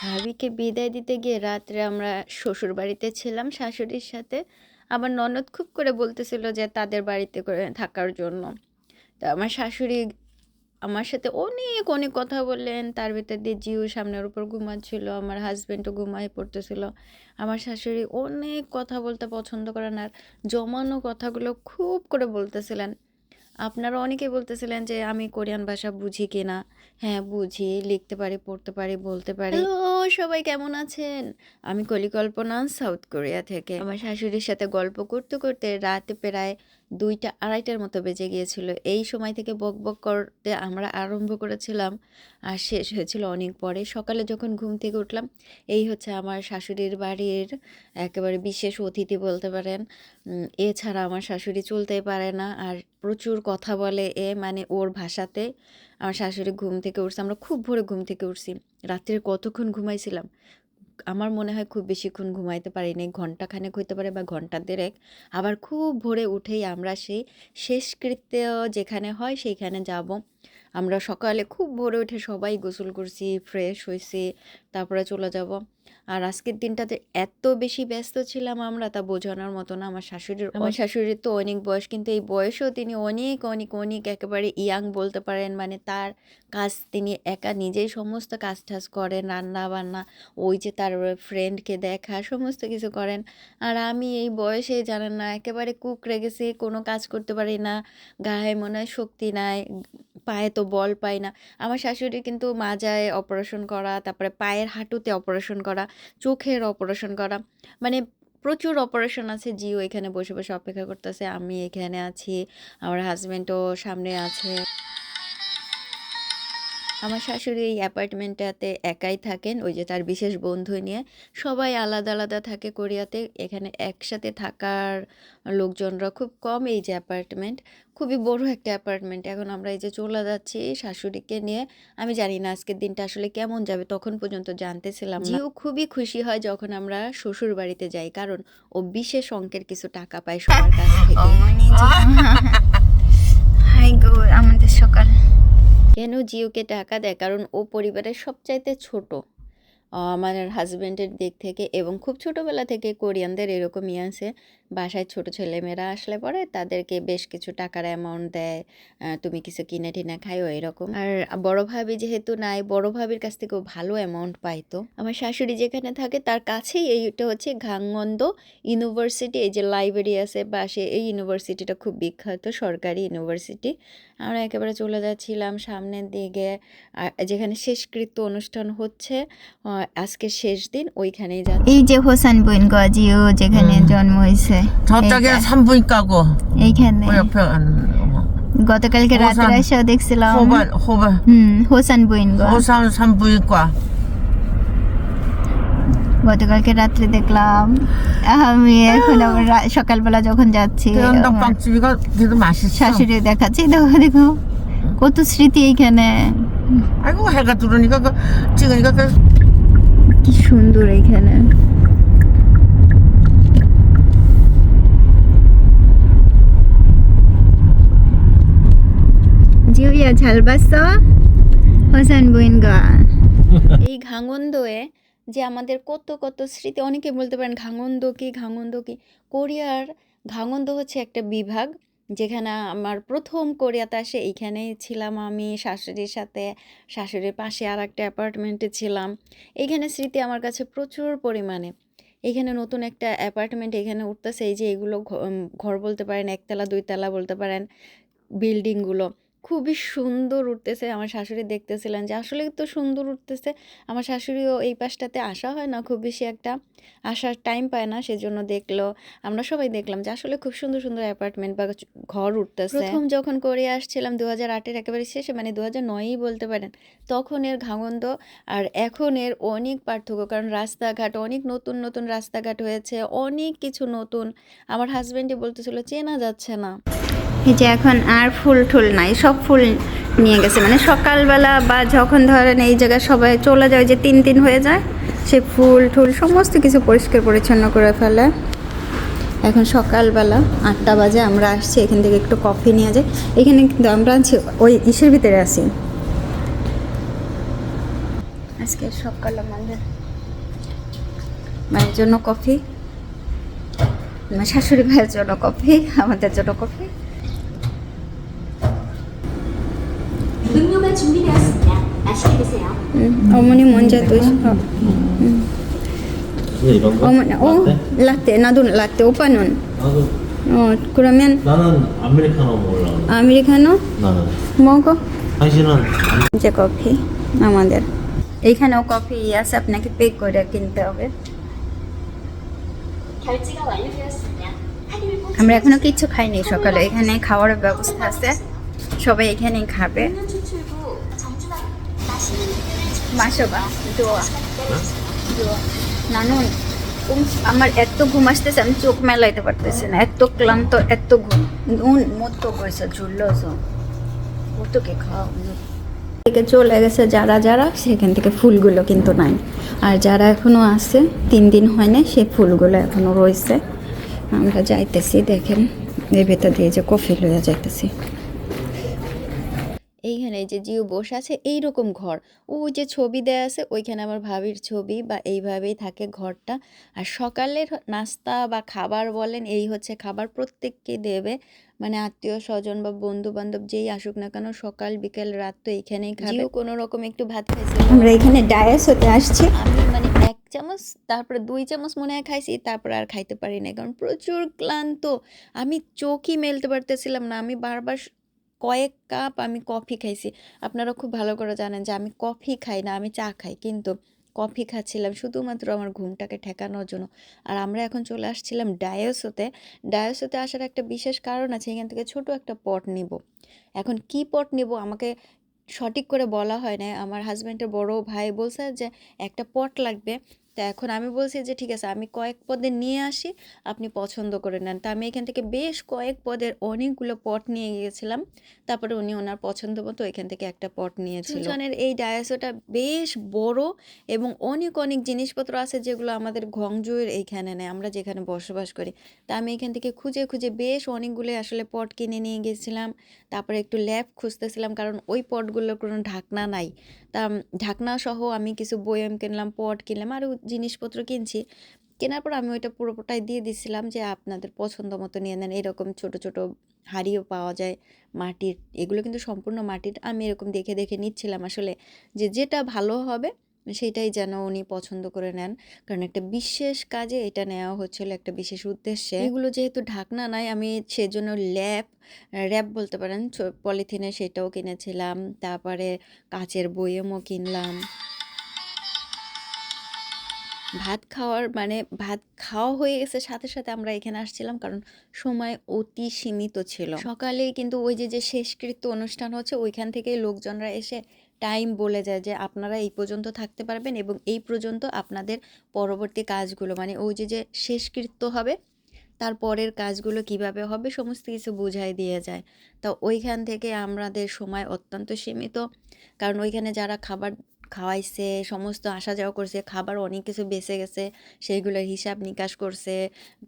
ভাবিকে বিদায় দিতে গিয়ে রাত্রে আমরা শ্বশুর বাড়িতে ছিলাম শাশুড়ির সাথে। আমার ননদ খুব করে বলতেছিল যে তাদের বাড়িতে করে থাকার জন্য। তো আমার শাশুড়ি আমার সাথে অনেক, অনেক কথা বললেন। তার ভিতর দিয়ে জিউ সামনের উপর ঘুমাচ্ছিল। আমার হাজব্যান্ডও ঘুমায়ে পড়তেছিল। আমার শাশুড়ি অনেক কথা বলতে পছন্দ করেন আর জমানো কথাগুলো খুব করে বলতেছিলেন। আপনারা অনেকে বলতেছিলেন যে আমি কোরিয়ান ভাষা বুঝি কিনা? হ্যাঁ, বুঝি। লিখতে পারি, পড়তে পারি, বলতে পারি। ও সবাই কেমন আছেন? আমি কলিকল্পনা সাউথ কোরিয়া থেকে। আমার শাশুড়ির সাথে গল্প করতে, করতে রাতে প্রায় ২টা ২.৫টার মতো বেজে গিয়েছিল। এই সময় থেকে বক বক করতে আমরা আরম্ভ করেছিলাম আর শেষ হয়েছিল অনেক পরে। সকালে যখন ঘুম থেকে উঠলাম, এই হচ্ছে আমার শাশুড়ির বাড়ির একেবারে বিশেষ অতিথি বলতে পারেন। এছাড়া আমার শাশুড়ি চলতেই পারে না আর প্রচুর কথা বলে এ মানে ওর ভাষাতে। আমার শাশুড়ি ঘুম থেকে উঠছে। আমরা খুব ভোরে ঘুম থেকে উঠছি। রাত্রে কতক্ষণ ঘুমাইছিলাম? আমার মনে হয় খুব বেশিক্ষণ ঘুমাইতে পারিনি। ঘন্টাখানেক হইতে পারে বা ঘণ্টা দেড়েক। আবার খুব ভোরে উঠেই আমরা সেই শেষকৃত্য যেখানে হয় সেইখানে যাব। আমরা সকালে খুব ভোরে উঠে সবাই গোসল করছি, ফ্রেশ হইছি। তারপরে চলে যাব। আর আজকের দিনটাতে এত বেশি ব্যস্ত ছিলাম আমরা তা বোঝানোর মতো না। আমার শাশুড়ির আমার শাশুড়ির তো অনেক বয়স কিন্তু এই বয়সেও তিনি অনেক, অনেক, অনেক একেবারে ইয়াং বলতে পারেন। মানে তার কাজ তিনি একা নিজেই সমস্ত কাজ-টাজ করেন। রান্না-বান্না, ওই যে তার ফ্রেন্ডকে দেখা সমস্ত কিছু করেন। আর আমি এই বয়সে জানেন না একেবারে কুঁকড়ে গেছি। কোনো কাজ করতে পারি না। গায়ে মনে হয় শক্তি নাই। পায়ে তো বল পাই না। আমার শাশুড়ি কিন্তু মাজায় অপারেশন করা, তারপরে পায়ের হাঁটুতে অপারেশন করা, চোখের অপারেশন করা। মানে প্রচুর অপারেশন আছে। জিও এখানে বসে, বসে অপেক্ষা করতেছে। আমি এখানে আছি। আমার হাজব্যান্ডও সামনে আছে। আমার শাশুড়ি এই অ্যাপার্টমেন্টটাতে একাই থাকেন। ওই যে তার বিশেষ বন্ধু নিয়ে। সবাই আলাদা, আলাদা থাকে কোরিয়াতে। এখানে একসাথে থাকার লোকজনরা খুব কম এই যে অ্যাপার্টমেন্ট। খুবই বড় একটা অ্যাপার্টমেন্ট। এখন আমরা এই যে চলে যাচ্ছি শাশুড়িকে নিয়ে। আমি জানি না আজকের দিনটা আসলে কেমন যাবে তখন পর্যন্ত জানতেছিলাম না। জিও খুবই খুশি হয় যখন আমরা শ্বশুর বাড়িতে যাই। কারণ ও বিশেষ অঙ্কের কিছু টাকা পায় সবার কাছ থেকে। জিওকে টাকা দেয়? কারণ ও পরিবারের সবচাইতে ছোট। আমার হাজব্যান্ডের দিক থেকে এবং খুব ছোটোবেলা থেকে কোরিয়ানদের এরকমই আছে। বাসায় ছোট ছেলেমেয়েরা আসলে পরে তাদেরকে বেশ কিছু টাকার অ্যামাউন্ট দেয়। তুমি কিছু কিনে-টিনে খাইও এরকম। আর বড় ভাবি যেহেতু নাই, বড় ভাবির কাছ থেকেও ভালো অ্যামাউন্ট পাইতো। আমার শাশুড়ি যেখানে থাকে তার কাছেই এইটা হচ্ছে গাংওন-দো ইউনিভার্সিটি। এই যে লাইব্রেরি আছে পাশে এই ইউনিভার্সিটিটা খুব বিখ্যাত সরকারি ইউনিভার্সিটি। আমরা একেবারে চলে যাচ্ছিলাম সামনের দিকে। যেখানে শেষকৃত্য অনুষ্ঠান হচ্ছে আজকে শেষ দিন ওইখানেই যাচ্ছি। এই যে হোসান বোন গজিও যেখানে 음. জন্ম হয়েছে 저쪽에 এইটা, 산부인 가고 এইখানে 그 옆에 গতকালকে রাতে হোসান- এসে দেখছিলাম 호반 호반 হুম হোসান বোন গ 호산 산부인과 গতকালকে রাত্রে দেখলাম আমি এখন আবার রা- সকালবেলা যখন যাচ্ছি 대현당 আমার 빵집이가 그래도 맛있어. শাশুড়ি দেখাচ্ছি দেখো দেখো কত স্মৃতি এইখানে 아이고 해가 들어오니까 그 찍으니까 그 কি সুন্দর এখানে। জিউয়া ঝাল বাসা? হোসেন বুইনগা। এই ঘাঙন্দোয়ে যে আমাদের কত কত স্মৃতি অনেকে বলতে পারেন ঘাঙন্দো কি ঘাঙন্দো কি? কোরিয়ার ঘাঙন্দো হচ্ছে একটা বিভাগ। যেখানে আমার প্রথম কোরিয়াতে আসে, এইখানেই ছিলাম আমি, শাশুড়ির সাথে। শাশুড়ির পাশে আর একটা অ্যাপার্টমেন্টে ছিলাম। এইখানে স্মৃতি আমার কাছে প্রচুর পরিমাণে। এখানে নতুন একটা অ্যাপার্টমেন্ট এখানে উঠতেছে, এই যে এগুলো ঘর বলতে পারেন, একতলা, দুইতলা বলতে পারেন বিল্ডিংগুলো খুবই সুন্দর উঠতেছে। আমার শাশুড়ি দেখতেছিলেন যে আসলে তো সুন্দর উঠতেছে। আমার শাশুড়িও এই পাশটাতে আসা হয় না, খুব বেশি একটা আসার টাইম পায় না, সেজন্য দেখল। আমরা সবাই দেখলাম যে আসলে খুব সুন্দর সুন্দর অ্যাপার্টমেন্ট বা ঘর উঠতেছে। প্রথম যখন করে আসছিলাম দু হাজার আটের একেবারে শেষে মানে দু হাজার নয়ই বলতে পারেন, তখন এর ঘাগন্দ আর এখন এর অনেক পার্থক্য, কারণ রাস্তাঘাট অনেক নতুন নতুন রাস্তাঘাট হয়েছে, অনেক কিছু নতুন। আমার হাজবেন্ডই বলতেছিল, চেনা যাচ্ছে না। এই যে এখন আর ফুল টুল নাই, সব ফুল নিয়ে গেছে। মানে সকালবেলা বা যখন ধরেন এই জায়গায় সবাই চলে যায় যে তিন তিন হয়ে যায়, সে ফুল টুল সমস্ত কিছু পরিষ্কার পরিচ্ছন্ন করে ফেলে। এখন সকালবেলা আটটা বাজে, আমরা আসছি, এখান থেকে একটু কফি নিয়ে যাই। এখানে কিন্তু আমরা আছি, ওই ইসের ভিতরে আছি। আজকে সকাল আমাদের মায়ের জন্য কফি আমার শাশুড়ি ভাইয়ের জন্য কফি, আমাদের জন্য কফি। 준비되었습니다. 맛있게 드세요. 어머니 먼저 드셔. 근데 이런 거? 어머니, 어, 라떼? 라떼. 나도 라떼. 오빠는? 나도 어, 그러면 나는 아메리카노 먹으려고 আমেরিকানো 나는 মগো 당신은 যে কফি আমাদের এইখানেও কফি আছে আপনাকে পে করে কিনতে হবে 결제가 완료되었습니다. 할인을 꼭 আমরা এখনো কিছু খাইনি সকালে এখানে খাওয়ার ব্যবস্থা আছে সবাই এখানেই খাবে মাসবা দোয়া। হ্যাঁ? নানুন আমার এত ঘুম আসতেছে আমি চোখ মেলাইতে পারতেছি না। এত ক্লান্ত এত ঘুম। নুন মত কইসা ঝুললো মতো কে খাও থেকে চলে গেছে যারা যারা সেখান থেকে ফুলগুলো কিন্তু নাই। আর যারা এখনও আছে তিন দিন হয়নি না সে ফুলগুলো এখনও রয়েছে। আমরা যাইতেছি দেখেন এর ভেতর দিয়ে যে কফি লইয়া যাইতেছি। এই যে জিও বসে আছে এইরকম ঘর। ওই যে ছবি দেয়া আছে ওইখানে আমার ভাবির ছবি বা এইভাবেই থাকে ঘরটা। আর সকালের নাস্তা বা খাবার বলেন এই হচ্ছে খাবার প্রত্যেককে দেবে। মানে আত্মীয় স্বজন বা বন্ধু বান্ধব যেই আসুক না কেন সকাল বিকেল রাত তো এইখানেই খাবে। কোনো রকম একটু ভাত খাইছিল আমরা এখানে ডায়াস হতে আসছি। আমি মানে এক চামচ তারপরে দুই চামচ মনে হয় খাইছি তারপরে আর খাইতে পারি না কারণ প্রচুর ক্লান্ত। আমি চোখই মেলতে পারতেছিলাম না। আমি বারবার কয়েক কাপ আমি কফি খাইছি। আপনারা খুব ভালো করে জানেন যে আমি কফি খাই না, আমি চা খাই। কিন্তু কফি খাচ্ছিলাম শুধুমাত্র আমার ঘুমটাকে ঠেকানোর জন্য। আর আমরা এখন চলে আসছিলাম ডায়োসোতে। ডায়োসোতে আসার একটা বিশেষ কারণ আছে, এখান থেকে ছোট একটা পট নিব। এখন কি পট নিব আমাকে সঠিক করে বলা হয় না আমার হাজব্যান্ডের বড় ভাই বলছে যে একটা পট লাগবে। তা এখন আমি বলছি যে, ঠিক আছে, আমি কয়েক পদের নিয়ে আসি, আপনি পছন্দ করে নেন। তা আমি এখান থেকে বেশ কয়েক পদের অনেকগুলো পট নিয়ে গিয়েছিলাম। তারপরে উনি ওনার পছন্দ মতো এখান থেকে একটা পট নিয়েছিল। সুজনের এই ডায়াসোটা বেশ বড় এবং অনেক অনেক জিনিসপত্র আছে যেগুলো আমাদের ঘংজুয়ের এইখানে নেয় আমরা যেখানে বসবাস করি। তা আমি এখান থেকে খুঁজে খুঁজে বেশ অনেকগুলো আসলে পট কিনে নিয়ে গেছিলাম তারপরে একটু ল্যাব খুঁজতেছিলাম, কারণ ওই পটগুলোর কোনো ঢাকনা নাই। ঢাকনা সহ আমি কিছু বয়াম কিনলাম, পট কিনলাম আরও জিনিসপত্র কিনছি। কেনার পর আমি ওইটা পুরোপুরটাই দিয়ে দিছিলাম যে আপনাদের পছন্দ মতো নিয়ে নেন, এরকম ছোট ছোট হাড়িও পাওয়া যায় মাটির, এগুলো কিন্তু সম্পূর্ণ মাটির, আমি এরকম দেখে দেখে নিচ্ছিলাম আসলে যে যেটা ভালো হবে সেটাই যেন উনি পছন্দ করে নেন। কারণ একটা বিশেষ কাজে এটা নেওয়া হচ্ছিল একটা বিশেষ উদ্দেশ্যে। এগুলো যেহেতু ঢাকনা নাই, আমি সেজন্য ল্যাপ, র্যাপ বলতে পারেন পলিথিনে সেটাও কিনেছিলাম। তারপরে কাচের বয়মও কিনলাম। ভাত খাওয়ার মানে ভাত খাওয়া হয়ে গেছে, সাথে সাথে আমরা এখানে আসছিলাম কারণ সময় অতি সীমিত ছিল। সকালে কিন্তু ওই যে যে শেষকৃত্য অনুষ্ঠান হচ্ছে, ওইখান থেকেই লোকজনরা এসে টাইম বলে যায় যে আপনারা এই পর্যন্ত থাকতে পারবেন এবং এই পর্যন্ত আপনাদের পরবর্তী কাজগুলো মানে ওই যে যে শেষকৃত্য হবে, তার পরের কাজগুলো কীভাবে হবে সমস্ত কিছু বুঝাই দিয়ে যায়। তা ওইখান থেকে আমাদের সময় অত্যন্ত সীমিত। কারণ ওইখানে যারা খাবার খাওয়াইছে, সমস্ত আসা যাওয়া করছে, খাবার অনেক কিছু বেঁচে গেছে, সেইগুলোর হিসাব নিকাশ করছে,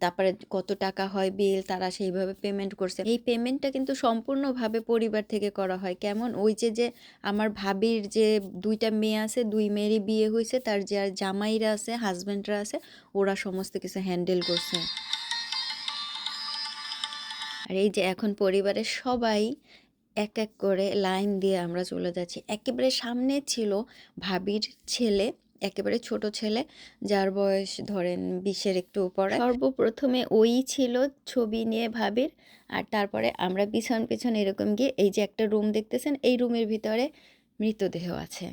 তারপরে কত টাকা হয় বিল তারা সেইভাবে পেমেন্ট করছে। এই পেমেন্টটা কিন্তু সম্পূর্ণভাবে পরিবার থেকে করা হয়। কেমন? ওই যে যে আমার ভাবির যে দুইটা মেয়ে আছে, দুই মেয়েরই বিয়ে হয়েছে, তার যে আর জামাইরা আছে হাজব্যান্ডরা আছে, ওরা সমস্ত কিছু হ্যান্ডেল করছে। আর এই যে এখন পরিবারের সবাই এক এক করে লাইন দিয়ে আমরা চলে যাচ্ছি। একেবারে সামনে ছিল ভাবির ছেলে, একেবারে ছোট ছেলে, যার বয়স ধরেন বিশের একটু উপরে। সর্বপ্রথমে ওই ছিল ছবি নিয়ে ভাবির, আর তারপরে আমরা পিছন পিছন এরকম গিয়ে এই যে একটা রুম দেখতেছেন, এই রুমের ভিতরে মৃতদেহ আছে।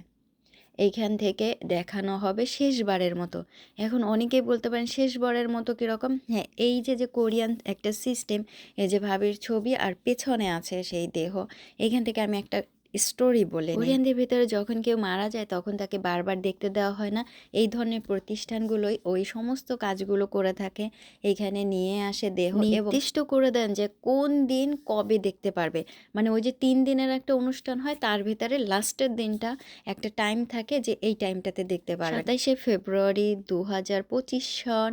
এইখান থেকে দেখানো হবে শেষবারের মতো। এখন অনেকেই বলতে পারেন শেষবারের মতো কীরকম? হ্যাঁ এই যে যে কোরিয়ান একটা সিস্টেম এই যে ভাবির ছবি আর পেছনে আছে সেই দেহ। এইখান থেকে আমি একটা স্টোরি বলে কোরিয়ানদের ভিতরে যখন কেউ মারা যায় তখন তাকে বারবার দেখতে দেওয়া হয় না। এই ধরনের প্রতিষ্ঠানগুলোই ওই সমস্ত কাজগুলো করে থাকে। এখানে নিয়ে আসে দেহ নির্দিষ্ট করে দেন যে কোন দিন কবে দেখতে পারবে। মানে ওই যে তিন দিনের একটা অনুষ্ঠান হয় তার ভিতরে লাস্টের দিনটা একটা টাইম থাকে যে এই টাইমটাতে দেখতে পারবে। সাতাইশে ফেব্রুয়ারি দু হাজার পঁচিশ সন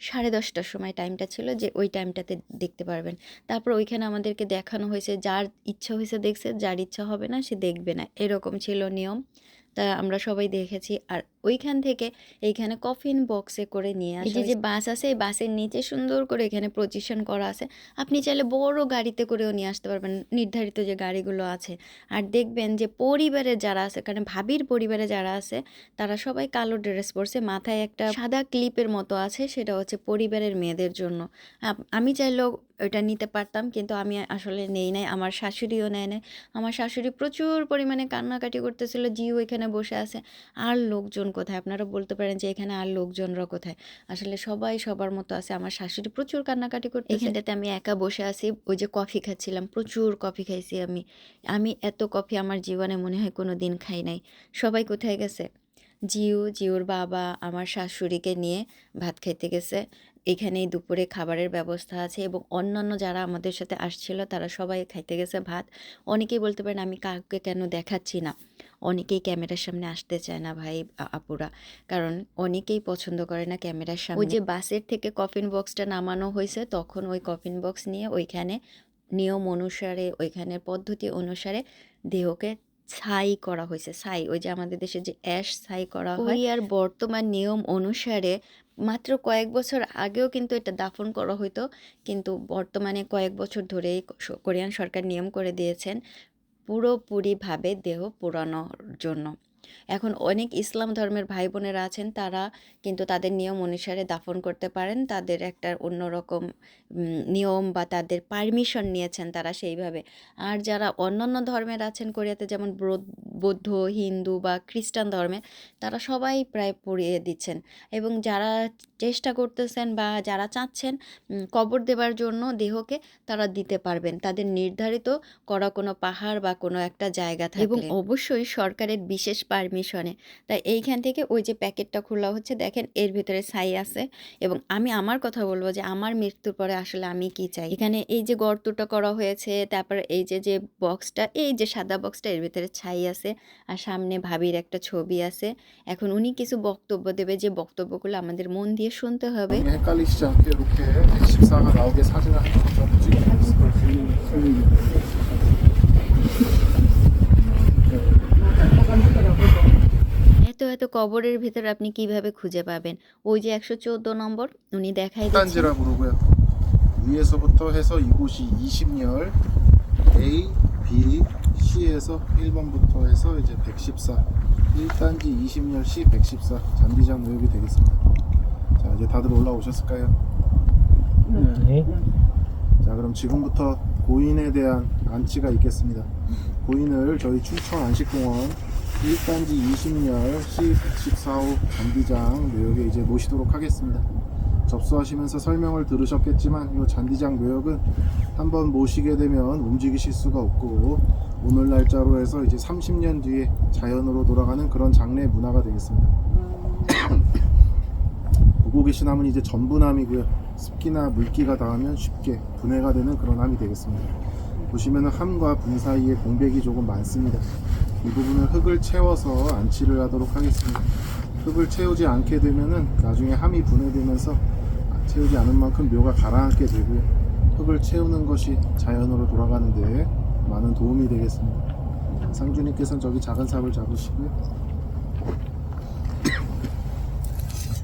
সাড়ে দশটার সময় টাইমটা ছিল যে ওই টাইমটাতে দেখতে পারবেন। তারপর ওইখানে আমাদেরকে দেখানো হয়েছে, যার ইচ্ছা হয়েছে দেখছে, যার ইচ্ছা হবে না সে দেখবে না। এরকম ছিল নিয়ম। তা আমরা সবাই দেখেছি আর ওইখান থেকে এইখানে কফিন বক্সে করে নিয়ে আসে যে যে বাস আছে এই বাসের নিচে সুন্দর করে এখানে পজিশন করা আছে। আপনি চাইলে বড় গাড়িতে করেও নিয়ে আসতে পারবেন নির্ধারিত যে গাড়িগুলো আছে। আর দেখবেন যে পরিবারে যারা আছে কারণ ভাবির পরিবারে যারা আছে তারা সবাই কালো ড্রেস পরছে মাথায় একটা সাদা ক্লিপের মতো আছে সেটা হচ্ছে পরিবারের মেয়েদের জন্য। আমি চাইলেও ওটা নিতে পারতাম কিন্তু আমি আসলে নেই নাই আমার শাশুড়িও নেয় নাই। আমার শাশুড়ি প্রচুর পরিমাণে কান্নাকাটি করতেছিল জিও এখানে বসে আছে। আর লোকজন কোথায়? আপনারা বলতে পারেন যে এখানে আর লোকজনরা কোথায়? আসলে সবাই সবার মতো আছে, আমার শাশুড়ি প্রচুর কান্নাকাটি করতে এখানটাতে আমি একা বসে আছি, ওই যে কফি খাচ্ছিলাম, প্রচুর কফি খাইছি আমি। আমি এত কফি আমার জীবনে মনে হয় কোনো দিন খাই নাই। সবাই কোথায় গেছে? জিও জিওর বাবা, আমার শাশুড়িকে নিয়ে ভাত খাইতে গেছে। এখানেই দুপুরে খাবারের ব্যবস্থা আছে এবং অন্যান্য যারা আমাদের সাথে আসছিল তারা সবাই খাইতে গেছে ভাত। অনেকেই বলতে পারেন আমি কাউকে কেন দেখাচ্ছি না। অনেকেই ক্যামেরার সামনে আসতে চায় না ভাই আপুরা। কারণ অনেকেই পছন্দ করে না ক্যামেরার সামনে। ওই যে বাসের থেকে কফিন বক্সটা নামানো হয়েছে তখন ওই কফিন বক্স নিয়ে ওইখানে নিয়ম অনুসারে ওইখানের পদ্ধতি অনুসারে দেহকে ছাই করা হয়েছে ছাই। ওই যে আমাদের দেশে যে অ্যাশ ছাই করা হয় আর বর্তমান নিয়ম অনুসারে মাত্র কয়েক বছর আগেও কিন্তু এটা দাফন করা হতো কিন্তু বর্তমানে কয়েক বছর ধরেই কোরিয়ান সরকার নিয়ম করে দিয়েছেন পুরোপুরিভাবে দেহ পোড়ানোর জন্য। এখন অনেক ইসলাম ধর্মের ভাই বোনেরা আছেন তারা কিন্তু তাদের নিয়ম অনুসারে দাফন করতে পারেন। তাদের একটা অন্যরকম নিয়ম বা তাদের পারমিশন নিয়েছেন তারা সেইভাবে। আর যারা অন্যান্য ধর্মের আছেন কোরিয়াতে যেমন বৌদ্ধ হিন্দু বা খ্রিস্টান ধর্মে তারা সবাই প্রায় পড়িয়ে দিচ্ছেন। এবং যারা চেষ্টা করতেছেন বা যারা চাচ্ছেন কবর দেবার জন্য দেহকে তারা দিতে পারবেন। তাদের নির্ধারিত করা কোনো পাহাড় বা কোনো একটা জায়গা থাকে এবং অবশ্যই সরকারের বিশেষ পারমিশনে তাই এইখান থেকে ওই যে প্যাকেটটা খোলা হচ্ছে, দেখেন এর ভিতরে ছাই আছে এবং আমি আমার কথা বলব যে আমার মৃত্যুর পরে আসলে আমি কি চাই। এখানে এই যে গর্তটা করা হয়েছে, তারপর এই যে যে বক্সটা, এই যে সাদা বক্সটা এর ভিতরে ছাই আছে আর সামনে ভাবির একটা ছবি আছে। এখন উনি কিছু বক্তব্য দেবে, যে বক্তব্যগুলো আমাদের মন দিয়ে শুনতে হবে। এত এত কবরের ভিতর আপনি কিভাবে খুঁজে পাবেন ওই যে একশো চোদ্দ নম্বর উনি দেখাই দিচ্ছেন 단지라 부르고요. 위에서부터 해서 이곳이 20열 A, B, C에서 1번부터 해서 이제 114 1단지 20열 C 114 잔디장 모욕이 되겠습니다. 자 이제 다들 올라오셨을까요? 네. 자 그럼 지금부터 고인에 대한 안치가 있겠습니다. 고인을 저희 춘천 안식공원 1단지 20열 C114호 잔디장 묘역에 이제 모시도록 하겠습니다. 접수하시면서 설명을 들으셨겠지만 이 잔디장 묘역은 한번 모시게 되면 움직이실 수가 없고 오늘 날짜로 해서 이제 30년 뒤에 자연으로 돌아가는 그런 장례 문화가 되겠습니다. 보고 계신 함은 이제 전분함이고요. 습기나 물기가 닿으면 쉽게 분해가 되는 그런 함이 되겠습니다. 보시면은 함과 분 사이에 공백이 조금 많습니다. 이 부분을 흙을 채워서 안치를 하도록 하겠습니다. 흙을 채우지 않게 되면은 나중에 함이 분해되면서 채우지 않은 만큼 묘가 가라앉게 되고요. 흙을 채우는 것이 자연으로 돌아가는데 많은 도움이 되겠습니다. 상주님께서는 저기 작은 삽을 잡으시고요.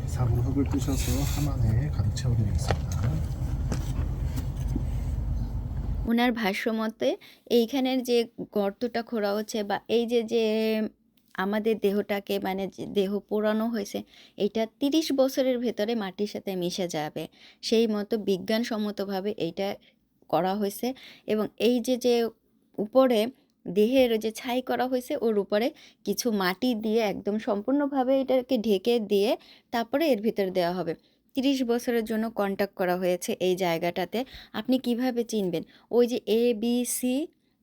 삽으로 흙을 뜨셔서 함 안에 가득 채워드리겠습니다. ওনার ভাষ্য মতে, এইখানের যে গর্তটা খোঁড়া হচ্ছে বা এই যে যে আমাদের দেহটাকে মানে দেহ পোড়ানো হয়েছে এইটা তিরিশ বছরের ভেতরে মাটির সাথে মিশে যাবে। সেই মতো বিজ্ঞানসম্মতভাবে এইটা করা হয়েছে এবং এই যে যে উপরে দেহের যে ছাই করা হয়েছে, ওর উপরে কিছু মাটি দিয়ে একদম সম্পূর্ণভাবে এটাকে ঢেকে দিয়ে তারপরে এর ভিতরে দেওয়া হবে। তিরিশ বছরের জন্য কন্ট্যাক্ট করা হয়েছে এই জায়গাটাতে। আপনি কীভাবে চিনবেন? ওই যে এ বি সি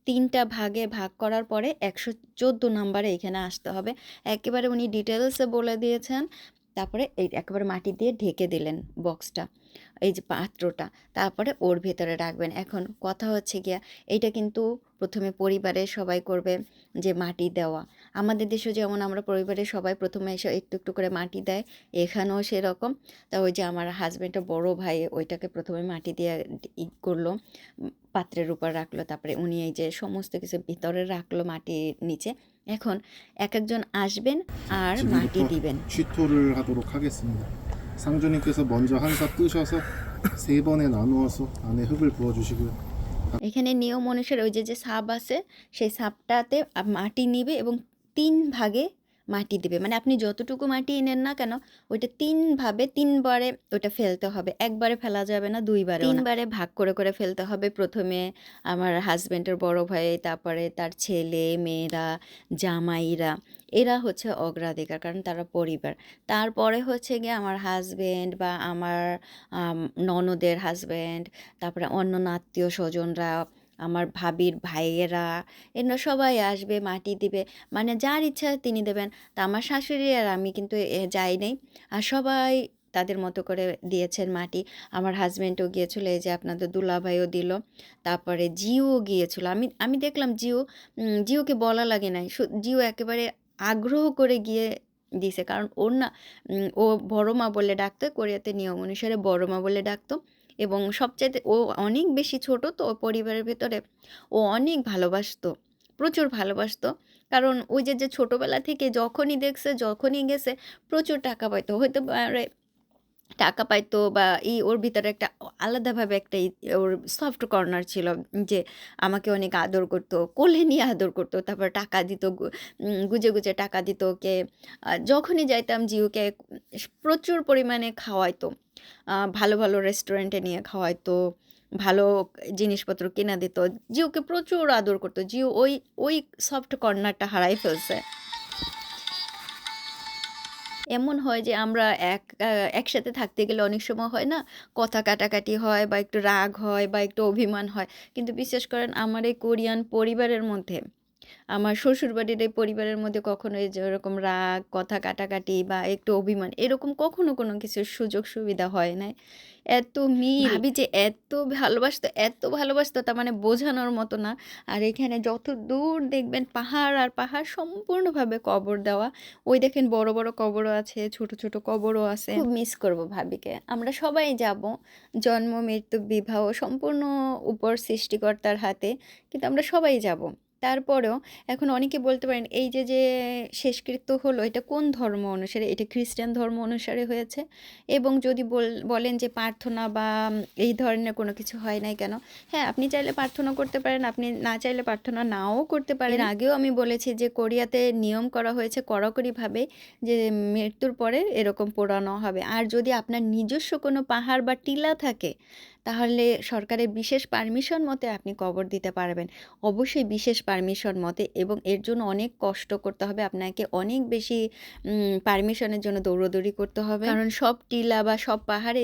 তিনটা ভাগে ভাগ করার পরে একশো চোদ্দ নাম্বারে এখানে আসতে হবে। একেবারে উনি ডিটেলসে বলে দিয়েছেন। তারপরে এই একেবারে মাটি দিয়ে ঢেকে দিলেন বক্সটা এই যে পাত্রটা। তারপরে ওর ভেতরে রাখবেন। এখন কথা হচ্ছে গিয়া, এইটা কিন্তু প্রথমে পরিবারের সবাই করবে যে মাটি দেওয়া আমাদের দেশে যেমন আমরা পরিবারের সবাই প্রথমে এসে একটু একটু করে মাটি দেয় এখানেও সেরকম তা ওই যে আমার হাজব্যান্ডের বড় ভাই ওইটাকে প্রথমে মাটি দিয়ে ই করলো উম, পাত্রের উপর রাখলো তারপরে উনি এই যে সমস্ত কিছু ভিতরে রাখলো মাটির নিচে এখন এক একজন আসবেন আর মাটি 지금부터 দিবেন 취토를 하도록 하겠습니다. 상주님께서 먼저 한 삽 뜨셔서 세 번에 나누어서 안에 흙을 부어주시고요. এখানে নিয়ম অনুসারে ওই যে যে সাপ আছে, সেই সাপটাতে মাটি নিবে এবং তিন ভাগে মাটি দেবে। মানে আপনি যতটুকু মাটি এনেন না কেন ওইটা তিন ভাবে তিনবারে ওইটা ফেলতে হবে। একবারে ফেলা যাবে না দুইবারে তিনবারে ভাগ করে করে ফেলতে হবে। প্রথমে আমার হাজব্যান্ডের বড় ভাই তারপরে তার ছেলে মেয়েরা জামাইরা এরা হচ্ছে অগ্রাধিকার কারণ তারা পরিবার। তারপরে হচ্ছে গিয়ে আমার হাজব্যান্ড বা আমার আম, ননদের হাজব্যান্ড তারপরে অন্য আত্মীয় স্বজনরা আমার ভাবির ভাইয়েরা, এরা সবাই আসবে, মাটি দিবে। মানে যার ইচ্ছা তিনি দেবেন। তা আমার শাশুড়ি আর আমি কিন্তু যাই নাই। আর সবাই তাদের মতো করে দিয়েছেন মাটি। আমার হাজব্যান্ডও গিয়েছিল, এই যে আপনাদের দুলাভাইও দিল। তারপরে জিও গিয়েছিল। আমি আমি দেখলাম জিও জিওকে বলা লাগে নাই। জিও একেবারে আগ্রহ করে গিয়ে দিছে। কারণ ওর না ও বড় মা বলে ডাকতো, কোরিয়াতে নিয়ম অনুসারে বড় মা বলে ডাকতো। এবং সবচাইতে ও অনেক বেশি ছোট তো পরিবারের ভেতরে ও অনেক ভালোবাসতো, প্রচুর ভালোবাসতো। কারণ ওই যে যে ছোটোবেলা থেকে যখনই দেখছে, যখনই গেছে, প্রচুর টাকা পাইতো। হয়তো টাকা পাইতো বা এই ওর ভিতরে একটা আলাদাভাবে একটা ওর সফট কর্নার ছিল যে আমাকে অনেক আদর করতো, কোলে নিয়ে আদর করতো, তারপর টাকা দিত গুজে গুজে টাকা দিত ওকে। যখনই যাইতাম জিওকে, প্রচুর পরিমাণে খাওয়াইতো। ভালো ভালো রেস্টুরেন্টে নিয়ে খাওয়াইতো ভালো জিনিসপত্র কিনা দিত। জিওকে প্রচুর আদর করতো। জিও ওই ওই সফট কর্নারটা হারাই ফেলছে। এমন হয় যে আমরা এক একসাথে থাকতে গেলে অনেক সময় হয় না, কথা কাটাকাটি হয় বা একটু রাগ হয় বা একটু অভিমান হয়। কিন্তু বিশেষ করেন, আমার এই কোরিয়ান পরিবারের মধ্যে আমার শ্বশুরবাড়ির এই পরিবারের মধ্যে কখনো এই যে এরকম রাগ কথা কাটাকাটি বা একটু অভিমান এরকম কখনো কোনো কিছুর সুযোগ সুবিধা হয় নাই। এত মিল ভাবি যে এত ভালোবাসতো এত ভালোবাসতো তার মানে বোঝানোর মতো না। আর এখানে যত দূর দেখবেন পাহাড় আর পাহাড় সম্পূর্ণভাবে কবর দেওয়া। ওই দেখেন বড় বড় কবরও আছে ছোট ছোট কবরও আছে। খুব মিস করব ভাবিকে। আমরা সবাই যাব জন্ম মৃত্যু বিবাহ সম্পূর্ণ উপর সৃষ্টিকর্তার হাতে কিন্তু আমরা সবাই যাব। তারপরেও এখন অনেকে বলতে পারেন, এই যে যে শেষকৃত্য হলো, এটা কোন ধর্ম অনুসারে? এটা খ্রিস্টান ধর্ম অনুসারে হয়েছে? এবং যদি বল- বলেন যে প্রার্থনা বা এই ধরনের কোনো কিছু হয় নাই কেন? হ্যাঁ আপনি চাইলে প্রার্থনা করতে পারেন, আপনি না চাইলে প্রার্থনা নাও করতে পারেন। আগেও আমি বলেছি যে কোরিয়াতে নিয়ম করা হয়েছে কড়াকড়িভাবে যে মৃত্যুর পরে এরকম পোড়ানো হবে। আর যদি আপনার নিজস্ব কোনো পাহাড় বা টিলা থাকে তাহলে সরকারের বিশেষ পারমিশন মতে আপনি কবর দিতে পারবেন। অবশ্যই বিশেষ পারমিশন মতে এবং এর জন্য অনেক কষ্ট করতে হবে। আপনাকে অনেক বেশি পারমিশনের জন্য দৌড়দৌড়ি করতে হবে। কারণ সব টিলা বা সব পাহাড়ে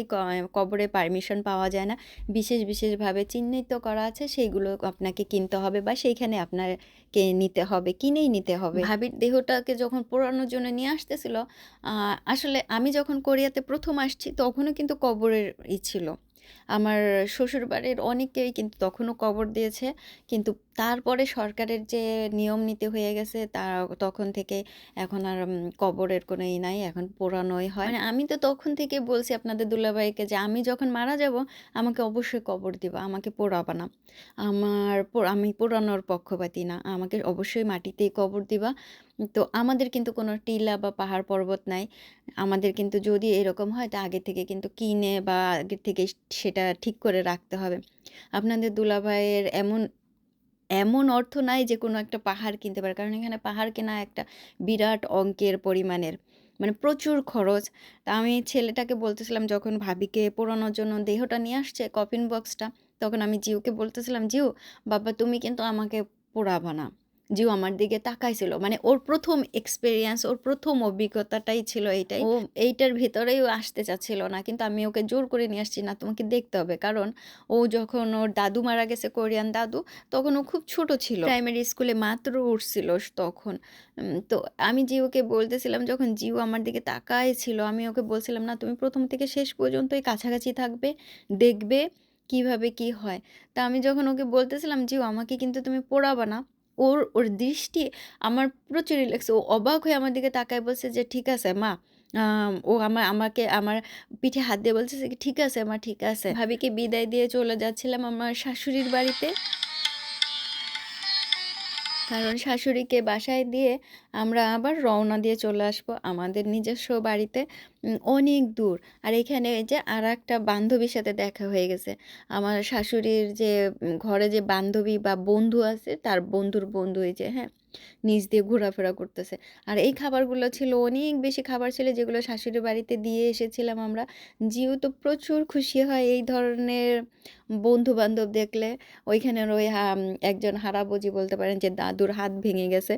কবরে পারমিশন পাওয়া যায় না। বিশেষ বিশেষভাবে চিহ্নিত করা আছে, সেইগুলো আপনাকে কিনতে হবে বা সেইখানে আপনাকে নিতে হবে, কিনেই নিতে হবে। ভাবির দেহটাকে যখন পোড়ানোর জন্য নিয়ে আসতেছিল আসলে আমি যখন কোরিয়াতে প্রথম আসছি তখনও কিন্তু কবরের ই ছিল। আমার শ্বশুরবাড়ির অনেকেই কিন্তু তখনও কবর দিয়েছে। কিন্তু তারপরে সরকারের যে নিয়ম নীতি হয়ে গেছে, তা তখন থেকে এখন আর কবরের কোনো ই নাই, এখন পোড়ানোই হয়। মানে আমি তো তখন থেকে বলছি আপনাদের দুলাভাইকে যে আমি যখন মারা যাব, আমাকে অবশ্যই কবর দিবা, আমাকে পোড়াবা না। আমার আমি পোড়ানোর পক্ষপাতী না, আমাকে অবশ্যই মাটিতেই কবর দিবা। তো আমাদের কিন্তু কোনো টিলা বা পাহাড় পর্বত নাই। আমাদের কিন্তু যদি এরকম হয়, তা আগে থেকে কিন্তু কিনে বা আগে থেকে সেটা ঠিক করে রাখতে হবে। আপনাদের দুলাভাইয়ের এমন এমন অর্থ নাই যে কোনো একটা পাহাড় কিনতে পারে। কারণ এখানে পাহাড় কেনা একটা বিরাট অঙ্কের পরিমাণের মানে প্রচুর খরচ। তা আমি ছেলেটাকে বলতেছিলাম, যখন ভাবিকে পোড়ানোর জন্য দেহটা নিয়ে আসছে কফিন বক্সটা তখন আমি জিউকে বলতেছিলাম জিউ বাবা তুমি কিন্তু আমাকে পোড়াবা না। জিউ আমার দিকে তাকাইছিল। মানে ওর প্রথম এক্সপিরিয়েন্স ওর প্রথম অভিজ্ঞতাটাই ছিল এইটাই। ও এইটার ভিতরেই ও আসতে চাচ্ছিল না কিন্তু আমি ওকে জোর করে নিয়ে আসছি না তোমাকে দেখতে হবে। কারণ ও যখন ওর দাদু মারা গেছে কোরিয়ান দাদু তখন ও খুব ছোট ছিল। প্রাইমারি স্কুলে মাত্র উঠছিল তখন। তো আমি জিওকে বলতেছিলাম যখন জিও আমার দিকে তাকায় ছিল আমি ওকে বলছিলাম না তুমি প্রথম থেকে শেষ পর্যন্তই কাছাকাছি থাকবে দেখবে কীভাবে কি হয়। তা আমি যখন ওকে বলতেছিলাম জিও আমাকে কিন্তু তুমি পড়াবা না। ওর ওর দৃষ্টি আমার প্রচুর রিল্যাক্স ও অবাক হয়ে আমার দিকে তাকায় বলছে যে, ঠিক আছে মা। ও আমার আমাকে, আমার পিঠে হাত দিয়ে বলছে ঠিক আছে মা, ঠিক আছে। ভাবিকে বিদায় দিয়ে চলে যাচ্ছিলাম আমার শাশুড়ির বাড়িতে। কারণ শাশুড়িকে বাসায় দিয়ে আমরা আবার রওনা দিয়ে চলে আসব আমাদের নিজস্ব বাড়িতে। অনেক দূর। আর এখানে এই যে আর একটা বান্ধবীর সাথে দেখা হয়ে গেছে। আমার শাশুড়ির যে ঘরে যে বান্ধবী বা বন্ধু আছে, তার বন্ধুর বন্ধু এই যে হ্যাঁ নিজ দিয়ে ঘোরাফেরা করতেছে। আর এই খাবারগুলো ছিল, অনেক বেশি খাবার ছিল যেগুলো শাশুড়ির বাড়িতে দিয়ে এসেছিলাম আমরা। জিও তো প্রচুর খুশি হয় এই ধরনের বন্ধু বান্ধব দেখলে। ওইখানের ওই একজন হারাবজি বলতে পারেন যে দাদুর হাত ভেঙে গেছে।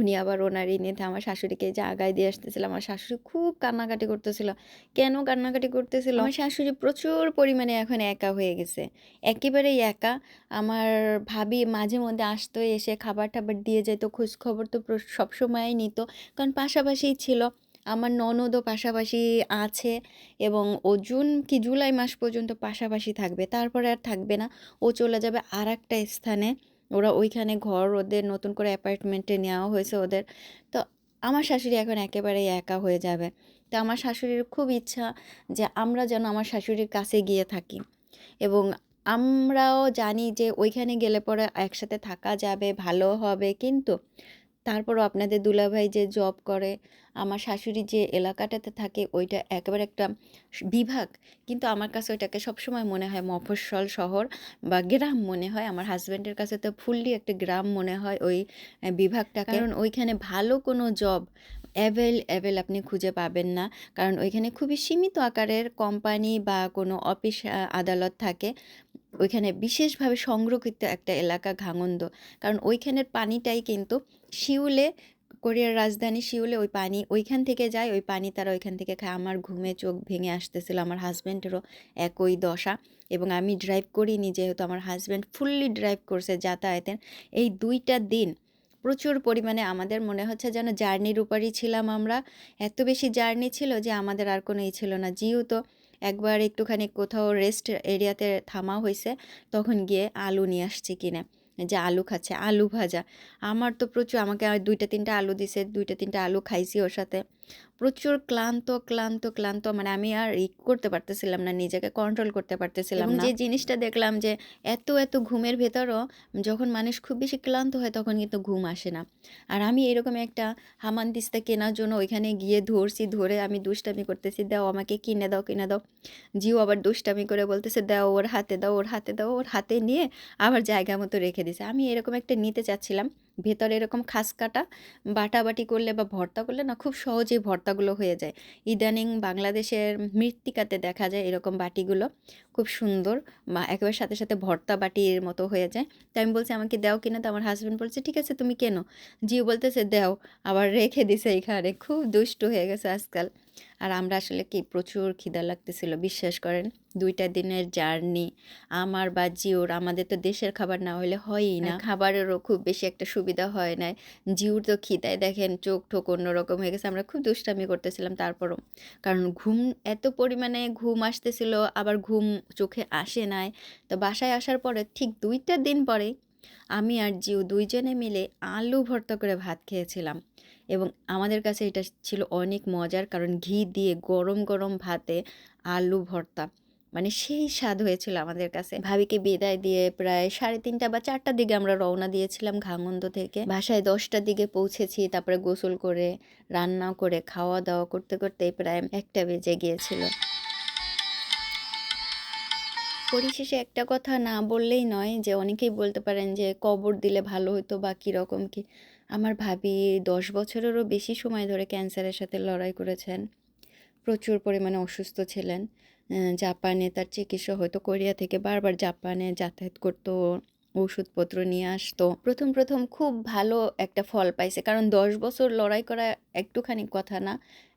উনি আবার ওনার নিতে আমার শাশুড়িকে যে আগায় দিয়ে আসতেছিল। আমার শাশুড়ি খুব কান্নাকাটি করতেছিল। কেন কান্নাকাটি করতেছিল? আমার শাশুড়ি প্রচুর পরিমাণে এখন একা হয়ে গেছে। একেবারেই একা। আমার ভাবি মাঝে মধ্যে আসতো, এসে খাবার টাবার দিয়ে যেত, খোঁজখবর তো সবসময়ই নিত। কারণ পাশাপাশিই ছিল। আমার ননদও পাশাপাশি আছে এবং ও জুন কি, জুলাই মাস পর্যন্ত পাশাপাশি থাকবে। তারপরে আর থাকবে না। ও চলে যাবে আর একটা স্থানে। ওরা ওইখানে ঘর ওদের নতুন করে অ্যাপার্টমেন্টে নেওয়া হয়েছে ওদের। তো আমার শাশুড়ি এখন একেবারেই একা হয়ে যাবে। তো আমার শাশুড়ির খুব ইচ্ছা যে আমরা যেন আমার শাশুড়ির কাছে গিয়ে থাকি। এবং আমরাও জানি যে ওইখানে গেলে পরে একসাথে থাকা যাবে ভালো হবে। কিন্তু তারপরও আপনাদের দুলাভাই যে জব করে আমার শাশুড়ি যে এলাকাটাতে থাকে ওইটা একেবারে একটা বিভাগ। কিন্তু আমার কাছে ওইটাকে সবসময় মনে হয় মফস্বল শহর বা গ্রাম মনে হয়। আমার হাজব্যান্ডের কাছে তো ফুললি একটা গ্রাম মনে হয় ওই বিভাগটা। কারণ ওইখানে ভালো কোনো জব অ্যাভেল অ্যাভেল আপনি খুঁজে পাবেন না। কারণ ওইখানে খুবই সীমিত আকারের কোম্পানি বা কোনো অফিস আদালত থাকে। ওইখানে বিশেষভাবে সংরক্ষিত একটা এলাকা ঘাঙন্দ। কারণ ওইখানের পানিটাই কিন্তু শিউলে কোরিয়ার রাজধানী শিউলে ওই পানি ওইখান থেকে যায়, ওই পানি তারা ওইখান থেকে খায়। আমার ঘুমে চোখ ভেঙে আসতেছিল, আমার হাজব্যান্ডেরও একই দশা। এবং আমি ড্রাইভ করিনি, যেহেতু আমার হাজব্যান্ড ফুললি ড্রাইভ করছে যাতায়াতের। এই দুইটা দিন প্রচুর পরিমাণে আমাদের মনে হচ্ছে যেন জার্নির উপরই ছিলাম আমরা। এত বেশি জার্নি ছিল যে আমাদের আর কোনো ই ছিল না। যেহেতু একবার একটুখানি কোথাও রেস্ট এরিয়াতে থামা হয়েছে তখন গিয়ে আলু নিয়ে আসছি কিনে। যে আলু খাচ্ছে, আলু ভাজা। আমার তো প্রচুর, আমাকে দুইটা তিনটা আলু দিছে, দুইটা তিনটা আলু খাইছি ওর সাথে। প্রচুর ক্লান্ত ক্লান্ত ক্লান্ত। মানে আমি আর ই করতে পারতেছিলাম না নিজেকে কন্ট্রোল করতে পারতেছিলাম না। যে জিনিসটা দেখলাম যে এত এত ঘুমের ভেতরও যখন মানুষ খুব বেশি ক্লান্ত হয় তখন কিন্তু ঘুম আসে না। আর আমি এরকম একটা হামানদিস্তা কেনার জন্য ওইখানে গিয়ে ধরছি ধরে আমি দুষ্টামি করতেছি দাও আমাকে কিনে দাও কিনে দাও। জিও আবার দুষ্টামি করে বলতেছে দাও ওর হাতে দাও ওর হাতে দাও ওর হাতে নিয়ে আবার জায়গা মতো রেখে দিছে। আমি এরকম একটা নিতে চাচ্ছিলাম। ভেতরে এরকম খাস কাটা, বাটাবাটি করলে বা ভর্তা করলে না খুব সহজেই ভর্তাগুলো হয়ে যায়। ইদানিং বাংলাদেশের মৃত্তিকাতে দেখা যায় এরকম বাটিগুলো খুব সুন্দর বা একেবারে সাথে সাথে ভর্তা বাটির মতো হয়ে যায়। তাই আমি বলছি, আমাকে দাও কিনা তো আমার হাজব্যান্ড বলছে, ঠিক আছে, তুমি কেন? জিও বলতেছে, দাও। আবার রেখে দিছে এখানে, খুব দুষ্টু হয়ে গেছে আজকাল। আর আমরা আসলে কি প্রচুর খিদা লাগতেছিল, বিশ্বাস করেন? দুইটা দিনের জার্নি, আমার বা জিওর, আমাদের তো দেশের খাবার না হলে হয়ই না। খাবারেরও খুব বেশি একটা সুবিধা হয় না জিওর তো খিদায় দেখেন, চোখ ঠোক অন্যরকম হয়ে গেছে, আমরা খুব দুষ্টামি করতেছিলাম তারপরও। কারণ ঘুম, এত পরিমাণে ঘুম আসতেছিল, আবার ঘুম চোখে আসে নাই। তো বাসায় আসার পরে ঠিক দুইটা দিন পরেই আমি আর জিও দুইজনে মিলে আলু ভর্তা করে ভাত খেয়েছিলাম। এবং আমাদের কাছে এটা ছিল অনেক মজার। কারণ ঘি দিয়ে গরম গরম ভাতে আলু ভর্তা। মানে সেই স্বাদ হয়েছিল আমাদের কাছে। ভাবিকে বিদায় দিয়ে প্রায় সাড়ে তিনটা বা চারটার দিকে আমরা রওনা দিয়েছিলাম ঘাঙ্গন্দ থেকে। বাসায় দশটার দিকে পৌঁছেছি, তারপরে গোসল করে রান্না করে খাওয়া দাওয়া করতে করতে প্রায় একটা বেজে গিয়েছিল। পরিশেষে একটা কথা না বললেই নয় যে অনেকেই বলতে পারেন যে কবর দিলে ভালো হতো বা কীরকম কি। আমার ভাবি দশ বছরেরও বেশি সময় ধরে ক্যান্সারের সাথে লড়াই করেছেন। প্রচুর পরিমাণে অসুস্থ ছিলেন। জাপানে তার চিকিৎসা হয়তো কোরিয়া থেকে বারবার জাপানে যাতায়াত করতো, ওষুধপত্র নিয়ে আসতো। প্রথম প্রথম খুব ভালো একটা ফল পাইছে। কারণ দশ বছর লড়াই করা একটুখানি কথা না।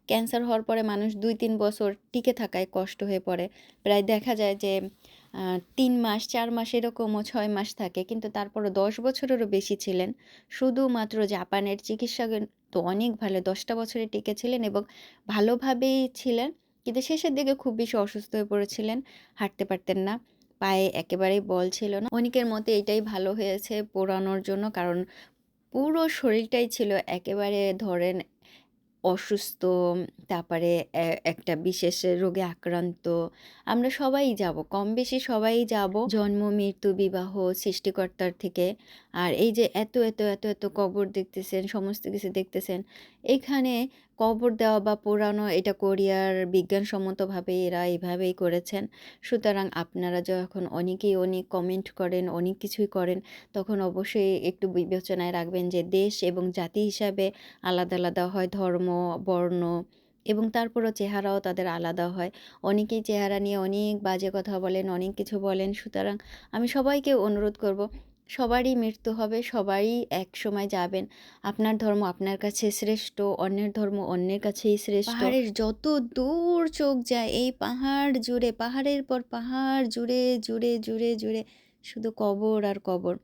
ক্যান্সার হওয়ার পরে মানুষ দুই, তিন বছর টিকে থাকায় কষ্ট হয়ে পড়ে। প্রায় দেখা যায় যে তিন মাস, চার মাস এরকমও ছয় মাস থাকে, কিন্তু তারপরও দশ বছরেরও বেশি ছিলেন। শুধুমাত্র জাপানের চিকিৎসা তো অনেক ভালো, দশটা বছরে টিকে ছিলেন এবং ভালোভাবেই ছিলেন, কিন্তু শেষের দিকে খুব বেশি অসুস্থ হয়ে পড়েছিলেন, হাঁটতে পারতেন না, পায়ে একেবারেই বল ছিল না। অনেকের মতে এটাই ভালো হয়েছে পোড়ানোর জন্য, কারণ পুরো শরীরটাই ছিল একেবারে ধরেন অসুস্থ, তারপরে একটা বিশেষ রোগে আক্রান্ত, আমরা সবাই যাব কম বেশি সবাই যাব। জন্ম, মৃত্যু, বিবাহ, সৃষ্টিকর্তার থেকে। আর এই যে এত এত এত এত কবর দেখতেছেন, সমস্ত কিছু দেখতেছেন, এখানে কবর দেওয়া বা পোড়ানো, এটা কোরিয়ার বিজ্ঞানসম্মতভাবে এরা এভাবেই করেছেন। সুতরাং আপনারা যখন অনেকেই অনেক কমেন্ট করেন, অনেক কিছুই করেন, তখন অবশ্যই একটু বিবেচনায় রাখবেন যে দেশ এবং জাতি হিসাবে আলাদা আলাদা হয়, ধর্ম, বর্ণ এবং তারপরও চেহারাও তাদের আলাদা হয়। অনেকেই চেহারা নিয়ে অনেক বাজে কথা বলেন, অনেক কিছু বলেন। সুতরাং আমি সবাইকে অনুরোধ করব সবারই মৃত্যু হবে, সবাই এক সময় যাবেন। আপনার ধর্ম আপনার কাছে শ্রেষ্ঠ, অন্যের ধর্ম অন্যের কাছেই শ্রেষ্ঠ। পাহাড়ের যত দূর চোখ যায়, এই পাহাড় জুড়ে, পাহাড়ের পর পাহাড় জুড়ে জুড়ে জুড়ে জুড়ে, শুধু কবর আর কবর।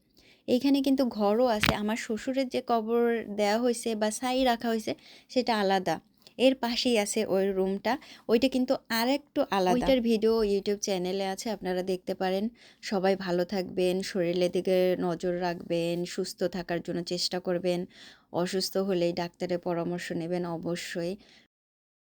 এইখানে কিন্তু ঘরও আছে, আমার শ্বশুরের যে কবর দেওয়া হয়েছে বা ছাই রাখা হয়েছে সেটা আলাদা। এর পাশেই আছে ওই রুমটা। ওইটা কিন্তু আর একটু আলাদা। ওইটার ভিডিও ইউটিউব চ্যানেলে আছে, আপনারা দেখতে পারেন। সবাই ভালো থাকবেন, শরীরের দিকে নজর রাখবেন, সুস্থ থাকার জন্য চেষ্টা করবেন। অসুস্থ হলেই ডাক্তারের পরামর্শ নেবেন অবশ্যই।